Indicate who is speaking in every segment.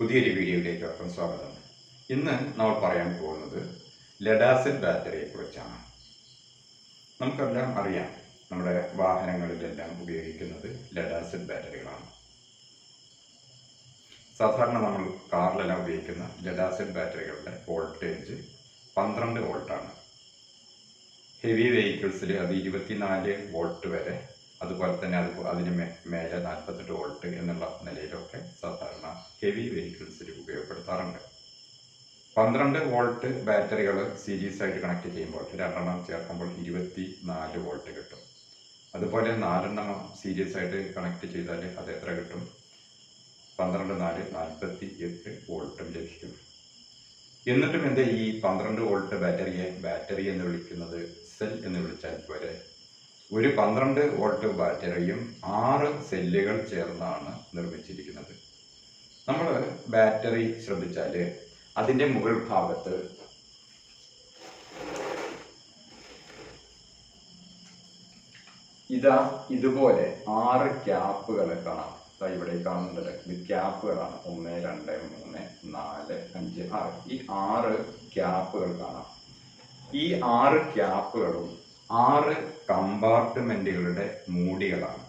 Speaker 1: പുതിയൊരു വീഡിയോയിലേക്ക് അവർക്കും സ്വാഗതം. ഇന്ന് നമ്മൾ പറയാൻ പോകുന്നത് ലഡാസിഡ് ബാറ്ററിയെ കുറിച്ചാണ് നമുക്കെല്ലാം അറിയാം നമ്മുടെ വാഹനങ്ങളിലെല്ലാം ഉപയോഗിക്കുന്നത് ലഡാസിഡ് ബാറ്ററികളാണ് സാധാരണ നമ്മൾ കാറിലെല്ലാം ഉപയോഗിക്കുന്ന ലഡാസിഡ് ബാറ്ററികളുടെ വോൾട്ടേജ് പന്ത്രണ്ട് വോൾട്ടാണ്. ഹെവി വെഹിക്കിൾസിൽ അത് ഇരുപത്തിനാല് വോൾട്ട് വരെ അതുപോലെ തന്നെ അത് അതിന് മേലെ നാൽപ്പത്തെട്ട് വോൾട്ട് എന്നുള്ള നിലയിലൊക്കെ സാധാരണ ഹെവി വെഹിക്കിൾസിൽ ഉപയോഗപ്പെടുത്താറുണ്ട്. പന്ത്രണ്ട് വോൾട്ട് ബാറ്ററികൾ സീരീസ് ആയിട്ട് കണക്ട് ചെയ്യുമ്പോൾ രണ്ടെണ്ണം ചേർക്കുമ്പോൾ ഇരുപത്തി നാല് വോൾട്ട് കിട്ടും. അതുപോലെ നാലെണ്ണം സീരീസ് ആയിട്ട് കണക്ട് ചെയ്താൽ അത് എത്ര കിട്ടും? പന്ത്രണ്ട് നാല് നാൽപ്പത്തി എട്ട് വോൾട്ടും ലഭിക്കും. എന്നിട്ടും എന്താ ഈ പന്ത്രണ്ട് വോൾട്ട് ബാറ്ററിയെ ബാറ്ററി എന്ന് വിളിക്കുന്നത് സെൽ എന്ന് വിളിച്ചാൽ പോലെ ഒരു പന്ത്രണ്ട് വോൾട്ട് ബാറ്ററിയും ആറ് സെല്ലുകൾ ചേർന്നാണ് നിർമ്മിച്ചിരിക്കുന്നത്. നമ്മൾ ബാറ്ററി ശ്രദ്ധിച്ചാൽ അതിന്റെ മുകൾ ഭാഗത്ത് ഇതാ ഇതുപോലെ ആറ് ക്യാപ്പുകൾ കാണാം. ഇതാ ഇവിടെ കാണുന്നുണ്ട് ഇത് ക്യാപ്പുകളാണ്. ഒന്ന് രണ്ട് മൂന്ന് നാല് അഞ്ച് ആറ്. ഈ ആറ് ക്യാപ്പുകൾ കാണാം. ഈ ആറ് ക്യാപ്പുകളും ആറ് കമ്പാർട്ട്മെന്റുകളുടെ മൂടികളാണ്.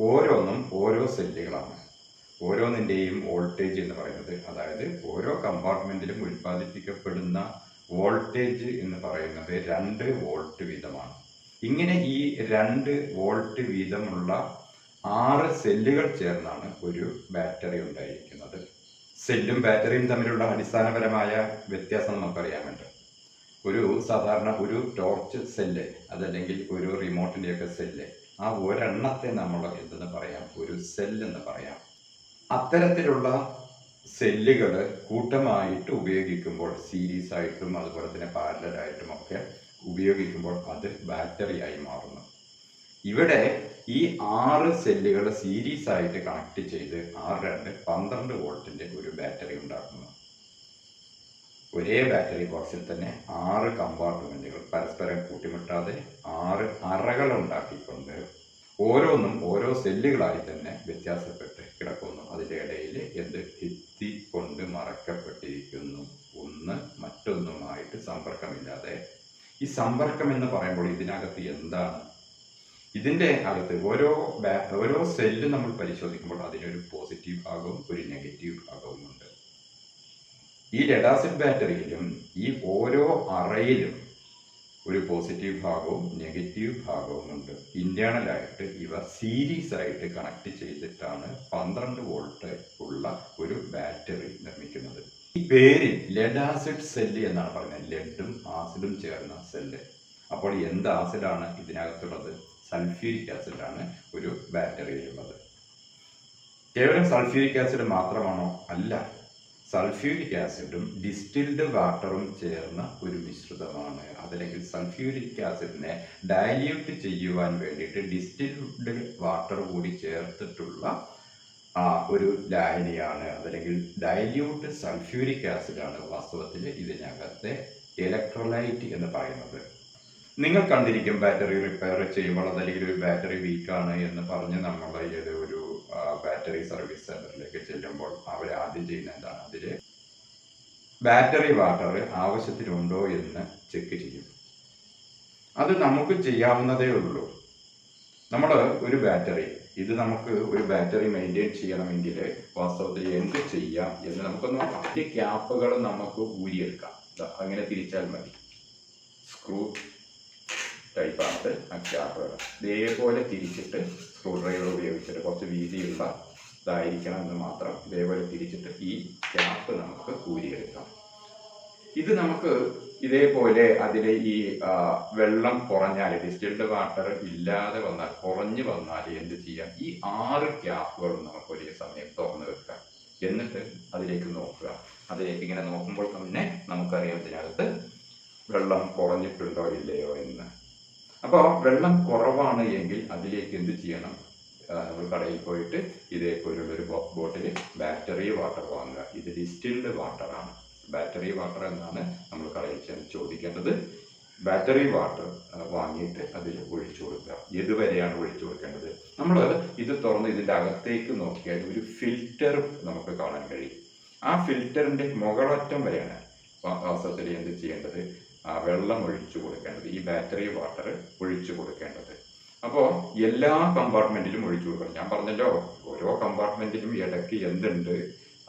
Speaker 1: ഓരോന്നും ഓരോ സെല്ലുകളാണ്. ഓരോന്നിന്റെയും വോൾട്ടേജ് എന്ന് പറയുന്നത് അതായത് ഓരോ കമ്പാർട്ട്മെന്റിലും ഉൽപ്പാദിപ്പിക്കപ്പെടുന്ന വോൾട്ടേജ് എന്ന് പറയുന്നത് രണ്ട് വോൾട്ട് വീതമാണ്. ഇങ്ങനെ ഈ രണ്ട് വോൾട്ട് വീതമുള്ള ആറ് സെല്ലുകൾ ചേർന്നാണ് ഒരു ബാറ്ററി ഉണ്ടായിരിക്കുന്നത്. സെല്ലും ബാറ്ററിയും തമ്മിലുള്ള അടിസ്ഥാനപരമായ വ്യത്യാസം നമുക്കറിയാമല്ലോ. ഒരു സാധാരണ ഒരു ടോർച്ച് സെല്ല് അതല്ലെങ്കിൽ ഒരു റിമോട്ടിന്റെയൊക്കെ സെല്ല് ആ ഒരെണ്ണത്തെ നമ്മൾ എന്തെന്ന് പറയാം? ഒരു സെല്ലെന്ന് പറയാം. അത്തരത്തിലുള്ള സെല്ലുകൾ കൂട്ടമായിട്ട് ഉപയോഗിക്കുമ്പോൾ സീരീസ് ആയിട്ടും അതുപോലെ തന്നെ പാരലായിട്ടും ഒക്കെ ഉപയോഗിക്കുമ്പോൾ അത് ബാറ്ററിയായി മാറുന്നു. ഇവിടെ ഈ ആറ് സെല്ലുകൾ സീരീസ് ആയിട്ട് കണക്ട് ചെയ്ത് ആറ് രണ്ട് പന്ത്രണ്ട് വോൾട്ടിന്റെ ഒരു ബാറ്ററി ഉണ്ടാക്കുന്നു. ഒരേ ബാറ്ററി ബോക്സിൽ തന്നെ ആറ് കമ്പാർട്ട്മെന്റുകൾ പരസ്പരം കൂട്ടിമുട്ടാതെ ആറ് അറകൾ ഉണ്ടാക്കിക്കൊണ്ട് ഓരോന്നും ഓരോ സെല്ലുകളായി തന്നെ വ്യത്യാസപ്പെട്ട് കിടക്കുന്നു. അതിന്റെ ഇടയിൽ എന്ത് ഭിത്തി കൊണ്ട് മറക്കപ്പെട്ടിരിക്കുന്നു. ഒന്ന് മറ്റൊന്നുമായിട്ട് സമ്പർക്കമില്ലാതെ. ഈ സമ്പർക്കം എന്ന് പറയുമ്പോൾ ഇതിനകത്ത് എന്താണ്? ഇതിന്റെ അകത്ത് ഓരോ ഓരോ സെല്ല് നമ്മൾ പരിശോധിക്കുമ്പോൾ അതിനൊരു പോസിറ്റീവ് ഭാഗവും ഒരു നെഗറ്റീവ് ഭാഗവും ഉണ്ട് ഈ ലെഡാസിഡ് ബാറ്ററിയിലും ഈ ഓരോ അറയിലും ഒരു പോസിറ്റീവ് ഭാഗവും നെഗറ്റീവ് ഭാഗവും ഉണ്ട്. ഇന്റേണലായിട്ട് ഇവ സീരീസ് ആയിട്ട് കണക്ട് ചെയ്തിട്ടാണ് പന്ത്രണ്ട് വോൾട്ട് ഉള്ള ഒരു ബാറ്ററി നിർമ്മിക്കുന്നത്. ഈ പേരിൽ ആസിഡ് സെല്ല് എന്നാണ് പറയുന്നത്. ലെഡും ആസിഡും ചേർന്ന സെല്ല് അപ്പോൾ എന്ത് ആസിഡാണ് ഇതിനകത്തുള്ളത്? സൾഫ്യൂരിക് ആസിഡാണ് ഒരു ബാറ്ററിയിലുള്ളത് കേവലം സൾഫ്യൂരിക് ആസിഡ് മാത്രമാണോ? അല്ല. സൾഫ്യൂരിക് ആസിഡും ഡിസ്റ്റിൽഡ് വാട്ടറും ചേർന്ന ഒരു മിശ്രിതമാണ്. അതല്ലെങ്കിൽ സൾഫ്യൂരിക് ആസിഡിനെ ഡയല്യൂട്ട് ചെയ്യുവാൻ വേണ്ടിയിട്ട് ഡിസ്റ്റിൽഡ് വാട്ടർ കൂടി ചേർത്തിട്ടുള്ള ആ ഒരു ലായനിയാണ്. അതല്ലെങ്കിൽ ഡയല്യൂട്ട് സൾഫ്യൂരിക് ആസിഡാണ് വാസ്തവത്തിൽ ഇതിനകത്തെ ഇലക്ട്രോലൈറ്റ് എന്ന് പറയുന്നത്. നിങ്ങൾ കണ്ടിരിക്കും ബാറ്ററി റിപ്പയർ ചെയ്യുമ്പോൾ അതല്ലെങ്കിൽ ഒരു ബാറ്ററി വീക്കാണ് എന്ന് പറഞ്ഞ് നമ്മൾ ഏതോ ഒരു ബാറ്ററി സർവീസ് സെന്ററിലേക്ക് ചെല്ലുമ്പോൾ അവർ ആദ്യം ചെയ്യുന്ന എന്താണ്? അതിൽ ബാറ്ററി വാട്ടർ ആവശ്യത്തിനുണ്ടോ എന്ന് ചെക്ക് ചെയ്യും. അത് നമുക്ക് ചെയ്യാവുന്നതേ ഉള്ളൂ. നമ്മൾ ഒരു ബാറ്ററി ഇത് നമുക്ക് ഒരു ബാറ്ററി മെയിന്റെയിൻ ചെയ്യണമെങ്കിൽ വാസ്തവത്തിൽ എന്ത് ചെയ്യാം എന്ന് നമുക്ക് നോക്കാം. ഈ ക്യാപ്പുകൾ നമുക്ക് ഊരിയെടുക്കാം. അങ്ങനെ തിരിച്ചാൽ മതി. സ്ക്രൂ ടൈപ്പാണ് ആ ക്യാപ്പുകൾ ഇതേപോലെ തിരിച്ചിട്ട് സ്ക്രൂ ഡ്രൈവർ ഉപയോഗിച്ചിട്ട് കുറച്ച് വീതിയുള്ള ഇതായിരിക്കണം എന്ന് മാത്രം ഇതേപോലെ തിരിച്ചിട്ട് ഈ ക്യാപ്പ് നമുക്ക് ഊരിയെടുക്കാം ഇത് നമുക്ക് ഇതേപോലെ അതിലെ ഈ വെള്ളം കുറഞ്ഞാൽ ഡിസ്റ്റിൽഡ് വാട്ടർ ഇല്ലാതെ വന്നാൽ കുറഞ്ഞു വന്നാൽ എന്ത് ചെയ്യാം? ഈ ആറ് ക്യാപ്പുകളും നമുക്ക് ഒരേ സമയം തുറന്നു വെക്കാം. എന്നിട്ട് അതിലേക്ക് നോക്കുക. അതിലേക്ക് ഇങ്ങനെ നോക്കുമ്പോൾ തന്നെ നമുക്കറിയാം ഇതിനകത്ത് വെള്ളം കുറഞ്ഞിട്ടുണ്ടോ ഇല്ലയോ എന്ന്. അപ്പോൾ വെള്ളം കുറവാണ് എങ്കിൽ അതിലേക്ക് എന്ത് ചെയ്യണം? നമ്മൾ കടയിൽ പോയിട്ട് ഇതേപോലുള്ളൊരു ബോട്ടിൽ ബാറ്ററി വാട്ടർ വാങ്ങുക. ഇത് ഡിസ്റ്റിൽഡ് വാട്ടറാണ്. ബാറ്ററി വാട്ടർ എന്നാണ് നമ്മൾ കടയിൽ ചെന്ന് ചോദിക്കേണ്ടത്. ബാറ്ററി വാട്ടർ വാങ്ങിയിട്ട് അതിൽ ഒഴിച്ചു കൊടുക്കുക. ഇതുവരെയാണ് ഒഴിച്ചു കൊടുക്കേണ്ടത്? നമ്മൾ ഇത് തുറന്ന് ഇതിന്റെ അകത്തേക്ക് നോക്കിയാൽ ഒരു ഫിൽറ്റർ നമുക്ക് കാണാൻ കഴിയും. ആ ഫിൽറ്ററിന്റെ മുകളറ്റം വരെയാണ് വാസ്തവത്തിൽ എന്ത് ചെയ്യേണ്ടത്? ആ വെള്ളം ഒഴിച്ചു കൊടുക്കേണ്ടത്. ഈ ബാറ്ററി വാട്ടർ ഒഴിച്ചു കൊടുക്കേണ്ടത്. അപ്പോൾ എല്ലാ കമ്പാർട്ട്മെന്റിലും ഒഴിച്ചു കൊടുക്കണം. ഞാൻ പറഞ്ഞല്ലോ ഓരോ കമ്പാർട്ട്മെന്റിലും ഇടയ്ക്ക് എന്തുണ്ട്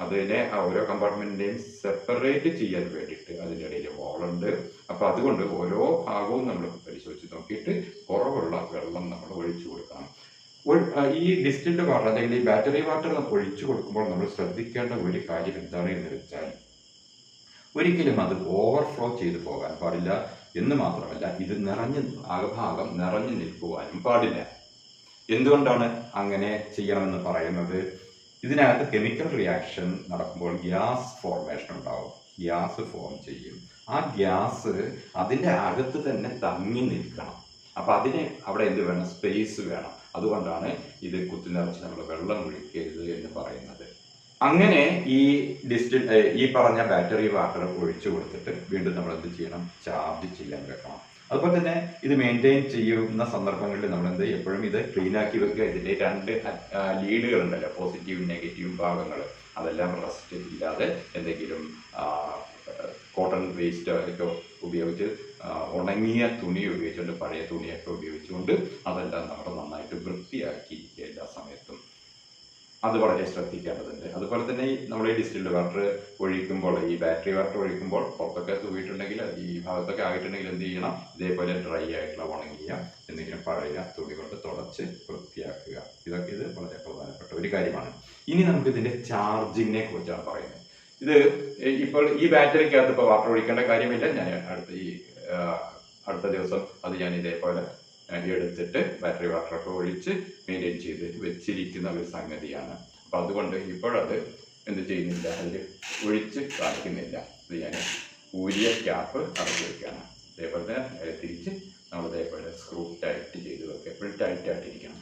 Speaker 1: അതിനെ ആ ഓരോ കമ്പാർട്ട്മെന്റിനെയും സെപ്പറേറ്റ് ചെയ്യാൻ വേണ്ടിയിട്ട് അതിന്റെ ഇടയിൽ വോളുണ്ട് അപ്പോൾ അതുകൊണ്ട് ഓരോ ഭാഗവും നമ്മൾ പരിശോധിച്ച് നോക്കിയിട്ട് കുറവുള്ള വെള്ളം നമ്മൾ ഒഴിച്ചു കൊടുക്കണം. ഈ ഡിസ്റ്റിൽഡ് വാട്ടർ അല്ലെങ്കിൽ ഈ ബാറ്ററി വാട്ടർ ഒഴിച്ചു കൊടുക്കുമ്പോൾ നമ്മൾ ശ്രദ്ധിക്കേണ്ട ഒരു കാര്യം എന്താണ് എന്ന് വെച്ചാൽ ഒരിക്കലും അത് ഓവർഫ്ലോ ചെയ്തു പോകാൻ പാടില്ല. എന്ന് മാത്രമല്ല ഇത് നിറഞ്ഞു അകഭാഗം നിറഞ്ഞു നിൽക്കുവാനും പാടില്ല. എന്തുകൊണ്ടാണ് അങ്ങനെ ചെയ്യണമെന്ന് പറയുന്നത്? ഇതിനകത്ത് കെമിക്കൽ റിയാക്ഷൻ നടക്കുമ്പോൾ ഗ്യാസ് ഫോർമേഷൻ ഉണ്ടാവും. ഗ്യാസ് ഫോം ചെയ്യും. ആ ഗ്യാസ് അതിന്റെ അകത്ത് തന്നെ തങ്ങി നിൽക്കണം. അപ്പം അതിന് അവിടെ എന്ത് വേണം? സ്പേസ് വേണം. അതുകൊണ്ടാണ് ഇത് കുത്തി നിറച്ച് നമ്മൾ വെള്ളം ഒഴിക്കരുത് എന്ന് പറയുന്നത്. അങ്ങനെ ഈ ഡിസ്റ്റിൽ ഈ പറഞ്ഞ ബാറ്ററി വാട്ടർ ഒഴിച്ചു കൊടുത്തിട്ട് വീണ്ടും നമ്മൾ എന്ത് ചെയ്യണം? ചാർജ് ചെയ്യാൻ വെക്കണം. അതുപോലെ തന്നെ ഇത് മെയിന്റെയിൻ ചെയ്യുന്ന സന്ദർഭങ്ങളിൽ നമ്മൾ എന്ത് എപ്പോഴും ഇത് ക്ലീൻ ആക്കി വെക്കുക. ഇതിന്റെ രണ്ട് ലീഡുകൾ ഉണ്ടല്ലോ പോസിറ്റീവും നെഗറ്റീവും ഭാഗങ്ങൾ. അതെല്ലാം റെസ്റ്റ് ഇല്ലാതെ എന്തെങ്കിലും കോട്ടൺ വേസ്റ്റ് ഒക്കെ ഉപയോഗിച്ച് ഉണങ്ങിയ തുണി ഉപയോഗിച്ചുകൊണ്ട് പഴയ തുണിയൊക്കെ ഉപയോഗിച്ചുകൊണ്ട് അതെല്ലാം നമ്മൾ നന്നായിട്ട് വൃത്തിയാക്കി എല്ലാ സമയത്തും അത് വളരെ ശ്രദ്ധിക്കേണ്ടതുണ്ട്. അതുപോലെ തന്നെ നമ്മൾ ഈ ഡിസ്റ്റിൽഡ് വാട്ടർ ഒഴിക്കുമ്പോൾ ഈ ബാറ്ററി വാട്ടർ ഒഴിക്കുമ്പോൾ പുറത്തൊക്കെ തൂവിയിട്ടുണ്ടെങ്കിൽ ഈ ഭാഗത്തൊക്കെ ആയിട്ടുണ്ടെങ്കിൽ എന്ത് ചെയ്യണം? ഇതേപോലെ ഡ്രൈ ആയിട്ടുള്ള ഉണങ്ങിയ എന്തെങ്കിലും പഴയ തുണി കൊണ്ട് തുടച്ച് വൃത്തിയാക്കുക. ഇതൊക്കെ ഇത് വളരെ പ്രധാനപ്പെട്ട ഒരു കാര്യമാണ്. ഇനി നമുക്ക് ഇതിന്റെ ചാർജിങ്ങിനെ കുറിച്ചാണ് പറയുന്നത്. ഇത് ഇപ്പോൾ ഈ ബാറ്ററിക്കകത്ത് ഇപ്പോൾ വാട്ടർ ഒഴിക്കേണ്ട കാര്യമില്ല. ഞാൻ അടുത്ത ഈ അടുത്ത ദിവസം അത് ഞാൻ ഇതേപോലെ എടുത്തിട്ട് ബാറ്ററി വാട്ടറൊക്കെ ഒഴിച്ച് മെയിന്റെയിൻ ചെയ്ത് വെച്ചിരിക്കുന്ന ഒരു സംഗതിയാണ്. അപ്പോൾ അതുകൊണ്ട് ഇപ്പോഴത് എന്ത് ചെയ്യുന്നില്ല? അതിൽ ഒഴിച്ച് കാണിക്കുന്നില്ല. ഇത് ഞാൻ ഊരിയ ക്യാപ്പ് അടച്ചു വയ്ക്കുകയാണ് അതേപോലെ തന്നെ തിരിച്ച് നമ്മൾ ഇതേപോലെ സ്ക്രൂ ടൈറ്റ് ചെയ്ത് വെക്കുക. എപ്പോഴും ടൈറ്റ് ആയിട്ടിരിക്കണം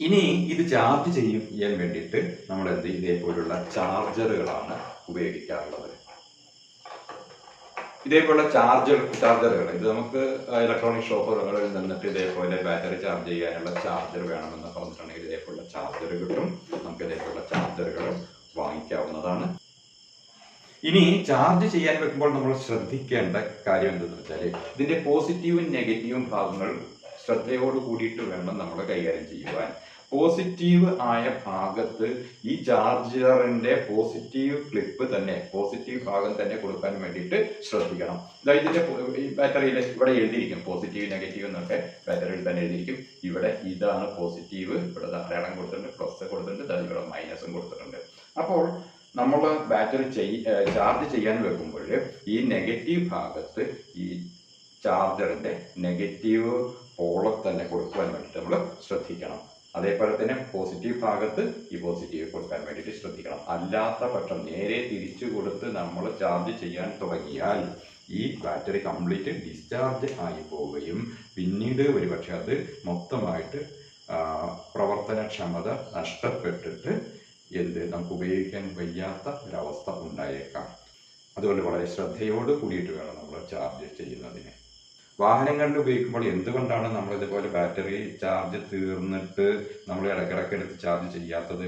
Speaker 1: ഇനി ഇത് ചാർജ് ചെയ്യാൻ വേണ്ടിയിട്ട് നമ്മൾ എന്ത്? ഇതേപോലുള്ള ചാർജറുകളാണ് ഉപയോഗിക്കാറുള്ളത്. ഇതേപോലുള്ള ചാർജർ ചാർജറുകൾ. ഇത് നമുക്ക് ഇലക്ട്രോണിക് ഷോപ്പുകളിൽ നിന്നിട്ട് ഇതേപോലെ ബാറ്ററി ചാർജ് ചെയ്യാനുള്ള ചാർജർ വേണമെന്ന് പറഞ്ഞിട്ടുണ്ടെങ്കിൽ ഇതേപോലെ ചാർജർ കിട്ടും. നമുക്ക് ഇതേപോലെ ചാർജറുകൾ വാങ്ങിക്കാവുന്നതാണ്. ഇനി ചാർജ് ചെയ്യാൻ വെക്കുമ്പോൾ നമ്മൾ ശ്രദ്ധിക്കേണ്ട കാര്യം എന്തെന്ന് വെച്ചാൽ ഇതിന്റെ പോസിറ്റീവും നെഗറ്റീവും ഭാഗങ്ങൾ ശ്രദ്ധയോട് കൂടിയിട്ട് വേണം നമ്മൾ കൈകാര്യം ചെയ്യുവാൻ. പോസിറ്റീവ് ആയ ഭാഗത്ത് ഈ ചാർജറിന്റെ പോസിറ്റീവ് ക്ലിപ്പ് തന്നെ പോസിറ്റീവ് ഭാഗം തന്നെ കൊടുക്കാൻ വേണ്ടിയിട്ട് ശ്രദ്ധിക്കണം. ഇതാ ഇതിന്റെ ബാറ്ററിയിൽ ഇവിടെ എഴുതിയിരിക്കും പോസിറ്റീവ് നെഗറ്റീവ് എന്നൊക്കെ ബാറ്ററിയിൽ തന്നെ എഴുതിയിരിക്കും. ഇവിടെ ഇതാണ് പോസിറ്റീവ് ഇവിടെ അടയാളം കൊടുത്തിട്ടുണ്ട് പ്ലസ് കൊടുത്തിട്ടുണ്ട് ഇവിടെ മൈനസും കൊടുത്തിട്ടുണ്ട്. അപ്പോൾ നമ്മൾ ബാറ്ററി ചാർജ് ചെയ്യാൻ വെക്കുമ്പോൾ ഈ നെഗറ്റീവ് ഭാഗത്ത് ഈ ചാർജറിന്റെ നെഗറ്റീവ് പോളെ തന്നെ കൊടുക്കുവാൻ വേണ്ടിയിട്ട് നമ്മൾ ശ്രദ്ധിക്കണം. അതേപോലെ തന്നെ പോസിറ്റീവ് ഭാഗത്ത് ഈ പോസിറ്റീവ് കൊടുക്കാൻ വേണ്ടിയിട്ട് ശ്രദ്ധിക്കണം. അല്ലാത്ത പക്ഷം നേരെ തിരിച്ചു കൊടുത്ത് നമ്മൾ ചാർജ് ചെയ്യാൻ തുടങ്ങിയാൽ ഈ ബാറ്ററി കംപ്ലീറ്റ് ഡിസ്ചാർജ് ആയി പോവുകയും പിന്നീട് ഒരുപക്ഷെ അത് മൊത്തമായിട്ട് പ്രവർത്തനക്ഷമത നഷ്ടപ്പെട്ടിട്ട് എന്ത് നമുക്ക് ഉപയോഗിക്കാൻ വയ്യാത്ത ഒരവസ്ഥ ഉണ്ടായേക്കാം. അതുകൊണ്ട് വളരെ ശ്രദ്ധയോട് കൂടിയിട്ട് വേണം നമ്മൾ ചാർജ് ചെയ്യുന്നതിന്. വാഹനങ്ങളിൽ ഉപയോഗിക്കുമ്പോൾ എന്തുകൊണ്ടാണ് നമ്മൾ ഇതുപോലെ ബാറ്ററി ചാർജ് തീർന്നിട്ട് നമ്മൾ ഇടയ്ക്കിടയ്ക്ക് എടുത്ത് ചാർജ് ചെയ്യാത്തത്?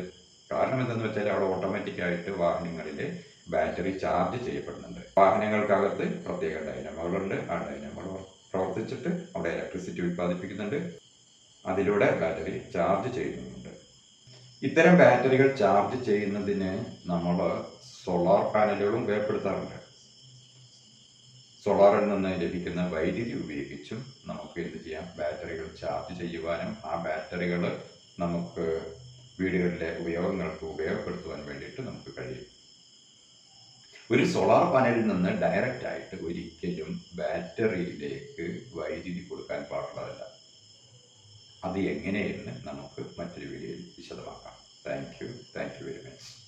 Speaker 1: കാരണം എന്തെന്ന് വെച്ചാൽ അവിടെ ഓട്ടോമാറ്റിക് ആയിട്ട് വാഹനങ്ങളിൽ ബാറ്ററി ചാർജ് ചെയ്യപ്പെടുന്നുണ്ട്. വാഹനങ്ങൾക്കകത്ത് പ്രത്യേക ഡൈനമോകളുണ്ട് ആ ഡൈനമോകൾ പ്രവർത്തിച്ചിട്ട് അവിടെ ഇലക്ട്രിസിറ്റി ഉൽപ്പാദിപ്പിക്കുന്നുണ്ട്. അതിലൂടെ ബാറ്ററി ചാർജ് ചെയ്യുന്നുണ്ട്. ഇത്തരം ബാറ്ററികൾ ചാർജ് ചെയ്യുന്നതിന് നമ്മൾ സോളാർ പാനലുകളും ഉപയോഗപ്പെടുത്താറുണ്ട്. സോളാറിൽ നിന്ന് ലഭിക്കുന്ന വൈദ്യുതി ഉപയോഗിച്ചും നമുക്ക് എന്ത് ചെയ്യാം? ബാറ്ററികൾ ചാർജ് ചെയ്യുവാനും ആ ബാറ്ററികൾ നമുക്ക് വീടുകളിലെ ഉപയോഗങ്ങൾക്ക് ഉപയോഗപ്പെടുത്തുവാൻ വേണ്ടിയിട്ട് നമുക്ക് കഴിയും. ഒരു സോളാർ പാനലിൽ നിന്ന് ഡയറക്റ്റ് ആയിട്ട് ഒരിക്കലും ബാറ്ററിയിലേക്ക് വൈദ്യുതി കൊടുക്കാൻ പാടുള്ളതല്ല. അത് എങ്ങനെയെന്ന് നമുക്ക് മറ്റൊരു വീഡിയോയിൽ വിശദമാക്കാം. Thank you. Thank you very much.